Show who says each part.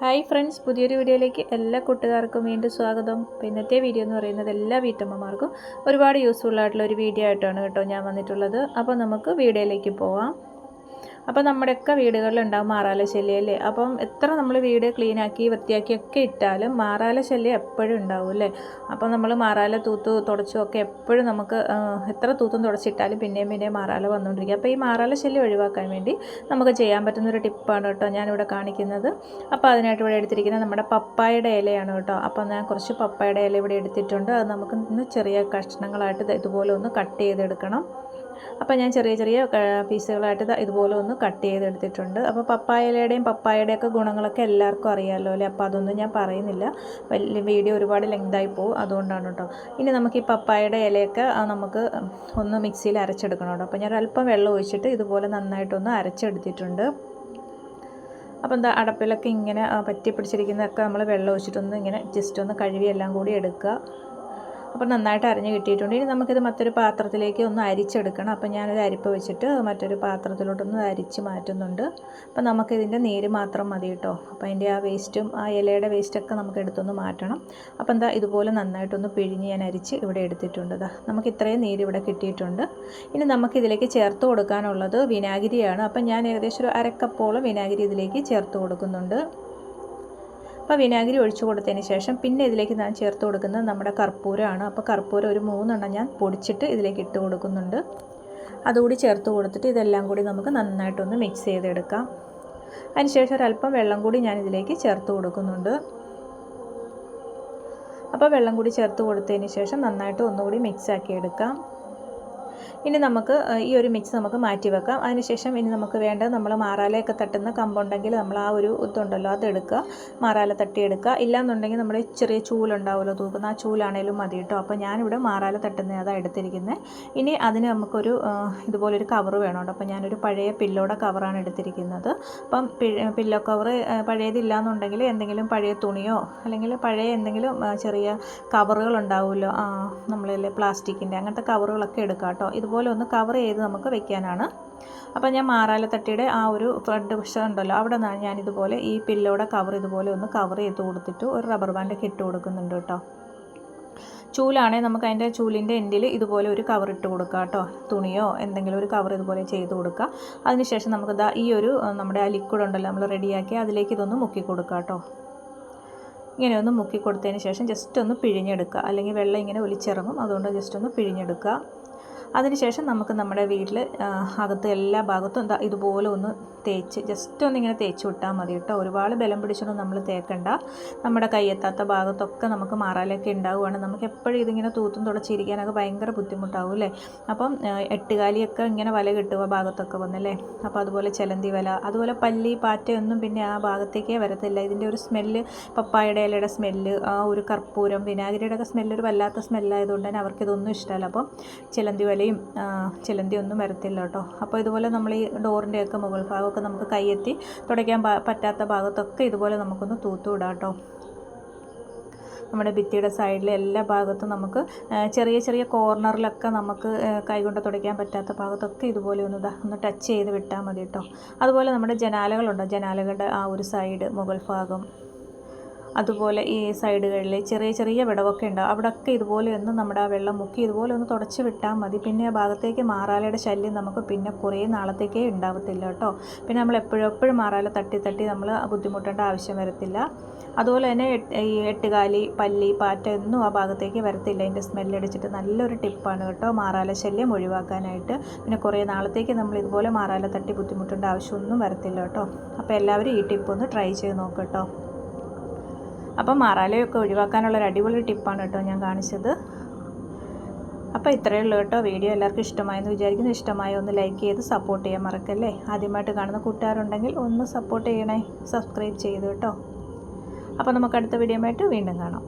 Speaker 1: Hi friends പുതിയൊരു വീഡിയോയിലേക്ക് എല്ലാ കൂട്ടുകാർക്കും വീണ്ടും സ്വാഗതം. അപ്പോൾ ഇന്നത്തെ വീഡിയോ എന്ന് പറയുന്നത് എല്ലാ വീട്ടമ്മമാർക്കും ഒരുപാട് യൂസ്ഫുൾ ആയിട്ടുള്ള ഒരു വീഡിയോ ആയിട്ടാണ് കേട്ടോ ഞാൻ വന്നിട്ടുള്ളത്. അപ്പോൾ നമുക്ക് വീഡിയോയിലേക്ക് പോവാം. അപ്പോൾ നമ്മുടെയൊക്കെ വീടുകളിൽ ഉണ്ടാവും മാറാല ശല്യം അല്ലേ? അപ്പം എത്ര നമ്മൾ വീട് ക്ലീനാക്കി വൃത്തിയാക്കി ഒക്കെ ഇട്ടാലും മാറാല ശല്യം എപ്പോഴും ഉണ്ടാവും അല്ലേ? അപ്പം നമ്മൾ മാറാല തൂത്ത് തുടച്ചും ഒക്കെ എപ്പോഴും നമുക്ക് എത്ര തൂത്തും തുടച്ചിട്ടാലും പിന്നെയും പിന്നെയും മാറാല വന്നുകൊണ്ടിരിക്കുക അപ്പോൾ ഈ മാറാല ശല്യം ഒഴിവാക്കാൻ വേണ്ടി നമുക്ക് ചെയ്യാൻ പറ്റുന്നൊരു ടിപ്പാണ് കേട്ടോ ഞാനിവിടെ കാണിക്കുന്നത്. അപ്പോൾ അതിനായിട്ട് ഇവിടെ എടുത്തിരിക്കുന്നത് നമ്മുടെ പപ്പായുടെ ഇലയാണ് കേട്ടോ. അപ്പോൾ ഞാൻ കുറച്ച് പപ്പായുടെ ഇല ഇവിടെ എടുത്തിട്ടുണ്ട്. അത് നമുക്ക് ഇന്ന് ചെറിയ കഷ്ണങ്ങളായിട്ട് ഇതുപോലെ ഒന്ന് കട്ട് ചെയ്തെടുക്കണം. അപ്പോൾ ഞാൻ ചെറിയ ചെറിയ പീസുകളായിട്ട് ഇതുപോലെ ഒന്ന് കട്ട് ചെയ്തെടുത്തിട്ടുണ്ട്. അപ്പോൾ പപ്പായയുടെയും പപ്പായയുടെയൊക്കെ ഗുണങ്ങളൊക്കെ എല്ലാവർക്കും അറിയാമല്ലോ അല്ലേ? അപ്പോൾ അതൊന്നും ഞാൻ പറയുന്നില്ല. വലിയ വീഡിയോ ഒരുപാട് ലെങ്തായി പോകും അതുകൊണ്ടാണ് കേട്ടോ ഇനി നമുക്ക് ഈ പപ്പായയുടെ ഇലയൊക്കെ നമുക്ക് ഒന്ന് മിക്സിയിൽ അരച്ചെടുക്കണം കേട്ടോ അപ്പോൾ ഞാൻ അല്പം വെള്ളം ഒഴിച്ചിട്ട് ഇതുപോലെ നന്നായിട്ടൊന്ന് അരച്ചെടുത്തിട്ടുണ്ട്. അപ്പോൾ എന്താ അടപ്പിലൊക്കെ ഇങ്ങനെ പറ്റി പിടിച്ചിരിക്കുന്നതൊക്കെ നമ്മൾ വെള്ളം ഒഴിച്ചിട്ടൊന്ന് ഇങ്ങനെ ജസ്റ്റ് ഒന്ന് കഴുകി എല്ലാം കൂടി എടുക്കുക. അപ്പോൾ നന്നായിട്ട് അരിഞ്ഞ് കിട്ടിയിട്ടുണ്ട്. ഇനി നമുക്കിത് മറ്റൊരു പാത്രത്തിലേക്ക് ഒന്ന് അരിച്ചെടുക്കണം. അപ്പോൾ ഞാനൊരു അരിപ്പ് വെച്ചിട്ട് മറ്റൊരു പാത്രത്തിലോട്ടൊന്ന് അരിച്ച് മാറ്റുന്നുണ്ട്. അപ്പോൾ നമുക്കിതിന്റെ നീര് മാത്രം മതി കേട്ടോ. അപ്പോൾ അതിന്റെ ആ വേസ്റ്റും ആ ഇലയുടെ വേസ്റ്റൊക്കെ നമുക്ക് എടുത്തൊന്ന് മാറ്റണം. അപ്പോൾ എന്താ ഇതുപോലെ നന്നായിട്ടൊന്ന് പിഴിഞ്ഞ് ഞാൻ അരിച്ച് ഇവിടെ എടുത്തിട്ടുണ്ട്. നമുക്ക് ഇത്രയും നീര് ഇവിടെ കിട്ടിയിട്ടുണ്ട്. ഇനി നമുക്കിതിലേക്ക് ചേർത്ത് കൊടുക്കാനുള്ളത് വിനാഗിരിയാണ്. അപ്പം ഞാൻ ഏകദേശം ഒരു അരക്കപ്പോളം വിനാഗിരി ഇതിലേക്ക് ചേർത്ത് കൊടുക്കുന്നുണ്ട്. അപ്പോൾ വിനാഗിരി ഒഴിച്ചു കൊടുത്തതിന് ശേഷം പിന്നെ ഇതിലേക്ക് ഞാൻ ചേർത്ത് കൊടുക്കുന്നത് നമ്മുടെ കർപ്പൂരമാണ്. അപ്പോൾ കർപ്പൂരം ഒരു മൂന്നെണ്ണം ഞാൻ പൊടിച്ചിട്ട് ഇതിലേക്ക് ഇട്ട് കൊടുക്കുന്നുണ്ട്. അതുകൂടി ചേർത്ത് കൊടുത്തിട്ട് ഇതെല്ലാം കൂടി നമുക്ക് നന്നായിട്ടൊന്ന് മിക്സ് ചെയ്തെടുക്കാം. അതിനുശേഷം ഒരല്പം വെള്ളം കൂടി ഞാൻ ഇതിലേക്ക് ചേർത്ത് കൊടുക്കുന്നുണ്ട്. അപ്പോൾ വെള്ളം കൂടി ചേർത്ത് കൊടുത്തതിന് ശേഷം നന്നായിട്ട് ഒന്നുകൂടി മിക്സ് ആക്കി എടുക്കാം. ഇനി നമുക്ക് ഈ ഒരു മിക്സ് നമുക്ക് മാറ്റി വെക്കാം. അതിനുശേഷം ഇനി നമുക്ക് വേണ്ടത് നമ്മൾ മാറാലയൊക്കെ തട്ടുന്ന കമ്പുണ്ടെങ്കിൽ നമ്മൾ ആ ഒരു ഇതുണ്ടല്ലോ അതെടുക്കുക മാറാല തട്ടിയെടുക്കുക ഇല്ലാന്നുണ്ടെങ്കിൽ നമ്മുടെ ചെറിയ ചൂലുണ്ടാവുമല്ലോ തൂക്കുന്ന ആ ചൂലാണേലും മതി കേട്ടോ. അപ്പോൾ ഞാനിവിടെ മാറാല തട്ടുന്ന അതാണ് എടുത്തിരിക്കുന്നത്. ഇനി അതിന് നമുക്കൊരു ഇതുപോലൊരു കവർ വേണം കേട്ടോ അപ്പോൾ ഞാനൊരു പഴയ പില്ലോടെ കവറാണ് എടുത്തിരിക്കുന്നത്. അപ്പം പില്ലോ കവർ പഴയതില്ലാന്നുണ്ടെങ്കിൽ എന്തെങ്കിലും പഴയ തുണിയോ അല്ലെങ്കിൽ പഴയ എന്തെങ്കിലും ചെറിയ കവറുകൾ ഉണ്ടാവുമല്ലോ നമ്മളല്ലേ പ്ലാസ്റ്റിക്കിന്റെ അങ്ങനത്തെ കവറുകളൊക്കെ എടുക്കാം ഇതുപോലെ ഒന്ന് കവർ ചെയ്ത് നമുക്ക് വെക്കാനാണ്. അപ്പോൾ ഞാൻ മാറാലത്തട്ടിയുടെ ആ ഒരു ഫ്രണ്ട് വശം ഉണ്ടല്ലോ അവിടെ നിന്നാണ് ഞാൻ ഇതുപോലെ ഈ പില്ലോടെ കവർ ഇതുപോലെ ഒന്ന് കവർ ചെയ്ത് കൊടുത്തിട്ട് ഒരു റബ്ബർ ബാൻഡൊക്കെ ഇട്ട് കൊടുക്കുന്നുണ്ട് കേട്ടോ. ചൂലാണെങ്കിൽ നമുക്ക് അതിന്റെ ചൂലിന്റെ എൻഡിൽ ഇതുപോലെ ഒരു കവർ ഇട്ട് കൊടുക്കുക കേട്ടോ. തുണിയോ എന്തെങ്കിലും ഒരു കവർ ഇതുപോലെ ചെയ്ത് കൊടുക്കുക അതിനുശേഷം നമുക്ക് ദാ ഈ ഒരു നമ്മുടെ ആ ലിക്വിഡ് ഉണ്ടല്ലോ നമ്മൾ റെഡിയാക്കി അതിലേക്ക് ഇതൊന്ന് മുക്കി കൊടുക്കുക കേട്ടോ. ഇങ്ങനെ ഒന്ന് മുക്കി കൊടുത്തതിന് ശേഷം ജസ്റ്റ് ഒന്ന് പിഴിഞ്ഞെടുക്കുക. അല്ലെങ്കിൽ വെള്ളം ഇങ്ങനെ ഒലിച്ചിറങ്ങും. അതുകൊണ്ട് ജസ്റ്റ് ഒന്ന് പിഴിഞ്ഞെടുക്കുക. അതിനുശേഷം നമുക്ക് നമ്മുടെ വീട്ടിൽ അകത്ത് എല്ലാ ഭാഗത്തും എന്താ ഇതുപോലെ ഒന്ന് തേച്ച് ജസ്റ്റ് ഒന്ന് ഇങ്ങനെ തേച്ച് വിട്ടാൽ മതി കേട്ടോ. ഒരുപാട് ബലം പിടിച്ചൊന്നും നമ്മൾ തേക്കണ്ട. നമ്മുടെ കയ്യെത്താത്ത ഭാഗത്തൊക്കെ നമുക്ക് മാറാലൊക്കെ ഉണ്ടാവുകയാണ്. നമുക്ക് എപ്പോഴും ഇതിങ്ങനെ തൂത്തും തുടച്ചിരിക്കാനൊക്കെ ഭയങ്കര ബുദ്ധിമുട്ടാവും അല്ലേ? അപ്പം എട്ടുകാലിയൊക്കെ ഇങ്ങനെ വല കിട്ടുക ഭാഗത്തൊക്കെ വന്നല്ലേ അപ്പോൾ അതുപോലെ ചെലന്തി വല അതുപോലെ പല്ലി പാറ്റയൊന്നും പിന്നെ ആ ഭാഗത്തേക്കേ വരത്തില്ല. ഇതിന്റെ ഒരു സ്മെല്ല് പപ്പായയുടെ ഇലയുടെ സ്മെല്ല് ആ ഒരു കർപ്പൂരം വിനാഗിരിയുടെ ഒക്കെ സ്മെല്ല് ഒരു വല്ലാത്ത സ്മെല്ലായതുകൊണ്ട് തന്നെ അവർക്കിതൊന്നും ഇഷ്ടമല്ല. അപ്പം ചിലന്തി വലയും ചിലന്തിയൊന്നും വരത്തില്ല കേട്ടോ അപ്പോൾ ഇതുപോലെ നമ്മൾ ഈ ഡോറിന്റെയൊക്കെ മുകൾ ഭാഗമൊക്കെ നമുക്ക് കൈയെത്തി തുടയ്ക്കാൻ പറ്റാത്ത ഭാഗത്തൊക്കെ ഇതുപോലെ നമുക്കൊന്ന് തൂത്തുവിടാം കേട്ടോ നമ്മുടെ ഭിത്തിയുടെ സൈഡിലെ എല്ലാ ഭാഗത്തും നമുക്ക് ചെറിയ ചെറിയ കോർണറിലൊക്കെ നമുക്ക് കൈകൊണ്ട് തുടയ്ക്കാൻ പറ്റാത്ത ഭാഗത്തൊക്കെ ഇതുപോലെ ഒന്ന് ഒന്ന് ടച്ച് ചെയ്ത് വിട്ടാൽ മതി കേട്ടോ അതുപോലെ നമ്മുടെ ജനാലകളുണ്ടോ. ജനാലകളുടെ ആ ഒരു സൈഡ് മുകൾ ഭാഗം. അതുപോലെ ഈ സൈഡുകളിൽ ചെറിയ ചെറിയ വിടവൊക്കെ ഉണ്ടാവും അവിടെയൊക്കെ ഇതുപോലെ ഒന്ന് നമ്മുടെ ആ വെള്ളം മുക്കി ഇതുപോലെ ഒന്ന് തുടച്ച് വിട്ടാൽ മതി. പിന്നെ ആ ഭാഗത്തേക്ക് മാറാലയുടെ ശല്യം നമുക്ക് പിന്നെ കുറേ നാളത്തേക്കേ ഉണ്ടാവത്തില്ല കേട്ടോ. പിന്നെ നമ്മൾ എപ്പോഴും എപ്പോഴും മാറാല തട്ടി തട്ടി നമ്മൾ ബുദ്ധിമുട്ടേണ്ട ആവശ്യം വരത്തില്ല. അതുപോലെ തന്നെ ഈ എട്ടുകാലി പല്ലി പാറ്റ ഒന്നും ആ ഭാഗത്തേക്ക് വരത്തില്ല. അതിന്റെ സ്മെല്ലടിച്ചിട്ട് നല്ലൊരു ടിപ്പാണ് കേട്ടോ മാറാല ശല്യം ഒഴിവാക്കാനായിട്ട്. പിന്നെ കുറേ നാളത്തേക്ക് നമ്മൾ ഇതുപോലെ മാറാല തട്ടി ബുദ്ധിമുട്ടേണ്ട ആവശ്യമൊന്നും വരത്തില്ല കേട്ടോ. അപ്പോൾ എല്ലാവരും ഈ ടിപ്പ് ഒന്ന് ട്രൈ ചെയ്ത് നോക്കട്ടോ കേട്ടോ. അപ്പം മാറാലയൊക്കെ ഒഴിവാക്കാനുള്ള ഒരു അടിപൊളി ടിപ്പാണ് കേട്ടോ ഞാൻ കാണിച്ചത്. അപ്പോൾ ഇത്രയേ ഉള്ളൂ കേട്ടോ. വീഡിയോ എല്ലാവർക്കും ഇഷ്ടമായെന്ന് വിചാരിക്കുന്നു. ഇഷ്ടമായ ഒന്ന് ലൈക്ക് ചെയ്ത് സപ്പോർട്ട് ചെയ്യാൻ മറക്കല്ലേ? ആദ്യമായിട്ട് കാണുന്ന കൂട്ടുകാരുണ്ടെങ്കിൽ ഒന്ന് സപ്പോർട്ട് ചെയ്യണേ. സബ്സ്ക്രൈബ് ചെയ്ത് കേട്ടോ. അപ്പോൾ നമുക്ക് അടുത്ത വീഡിയോ ആയിട്ട് വീണ്ടും കാണാം.